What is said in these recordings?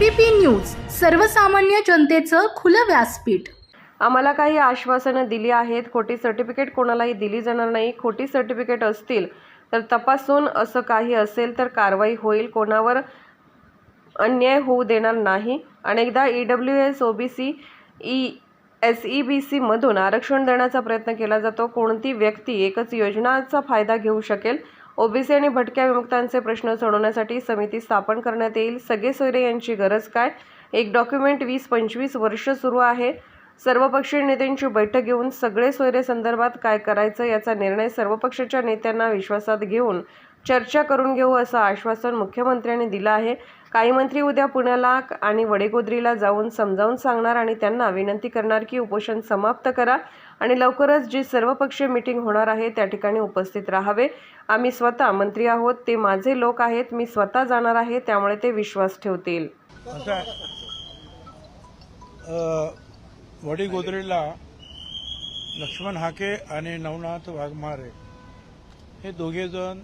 ABP news सर्वसामान्य जनतेचं खुलं व्यासपीठ. आम्हाला काही आश्वासनं दिली आहेत खोटी सर्टिफिकेट कोणालाही दिली जाणार नाही. खोटी सर्टिफिकेट असतील तर तपासून असं काही असेल तर कारवाई होईल. कोणावर अन्याय होऊ देणार नाही. अनेकदा E W S O B C S E B बी सीमधून आरक्षण देण्याचा प्रयत्न केला जातो. कोणती व्यक्ती एकच योजनाचा फायदा घेऊ शकेल? ओबीसी आणि भटक्या विमुक्तांचे प्रश्न सोडवण्यासाठी समिती स्थापन करण्यात येईल. सगळे सोयरे यांची गरज काय? एक डॉक्युमेंट वीस पंचवीस वर्ष सुरू आहे. सर्वपक्षीय नेत्यांची बैठक घेऊन सगळे सोयरे संदर्भात काय करायचं याचा निर्णय सर्व पक्षाच्या नेत्यांना विश्वासात घेऊन चर्चा करून घेऊ असं आश्वासन मुख्यमंत्र्यांनी दिलं आहे. काही मंत्री उद्या पुण्याला आणि वडेगोद्रीला जाऊन समजावून सांगणार आणि त्यांना विनंती करणार की उपोषण समाप्त करा. आणि लवकरच जी सर्वपक्षीय मीटिंग होणार आहे त्या ठिकाणी उपस्थित राहावे. आम्ही स्वतः मंत्री आहोत ते माझे लोक आहेत मी स्वतः जाणार आहे त्यामुळे ते विश्वास ठेवतील. वडी गोदरेला लक्ष्मण हाके आणि नवनाथ वाघमारे हे दोघेजण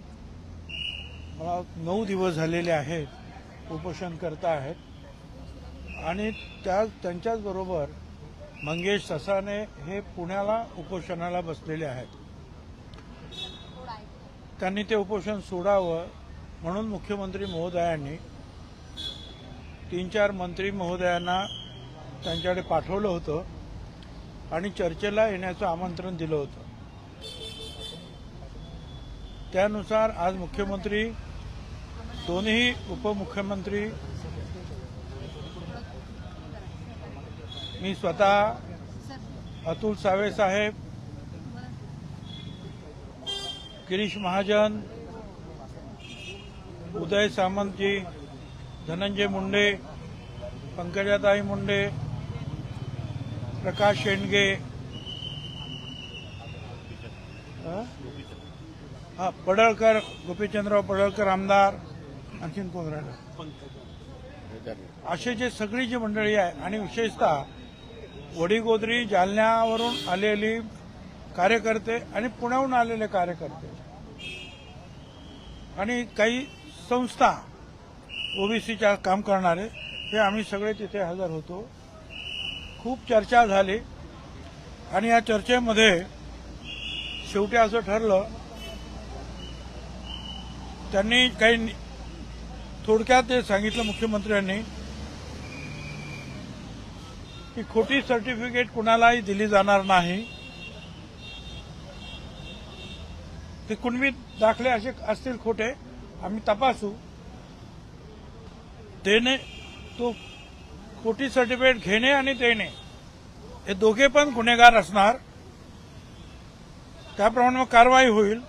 मला नऊ दिवस झालेले आहेत उपोषण करता आहेत. आणि त्या त्यांच्याचबरोबर मंगेश ससाने हे पुण्याला उपोषणाला बसलेले आहेत. त्यांनी ते उपोषण सोडावं म्हणून मुख्यमंत्री महोदयांनी तीन चार मंत्री महोदयांना त्यांच्याकडे पाठवलं होतं आणि चर्चेला येण्याचं आमंत्रण दिलं होतं. त्यानुसार आज मुख्यमंत्री दोन्ही उपमुख्यमंत्री मी स्वतः अतुल सावे साहेब गिरीश महाजन उदय सामंतजी धनंजय मुंडे पंकजाताई मुंडे प्रकाश शेंडगे हा पडळकर गोपीचंद्रराव पडळकर आमदार आणखीन कोण राहिला? असे जे सगळी जी मंडळी आहे आणि विशेषतः वडीगोद्री जालन्यावरून आलेली कार्यकर्ते आणि पुण्याहून आलेले कार्यकर्ते. आणि काही संस्था ओबीसीच्या काम करणारे हे आम्ही सगळे तिथे हजर होतो. खूप चर्चा झाली. आणि या चर्चेमध्ये शेवटी असं ठरलं त्यांनी काही थोडक्यात ते सांगितलं मुख्यमंत्र्यांनी की खोटी सर्टिफिकेट कुणालाही दिली जाणार नाही. ते कुणबी दाखले असे असतील खोटे आम्ही तपासू. देणे तो खोटी सर्टिफिकेट घेणे आणि देणे हे दोघे पण गुन्हेगार असणार. त्याप्रमाणे मग कारवाई होईल.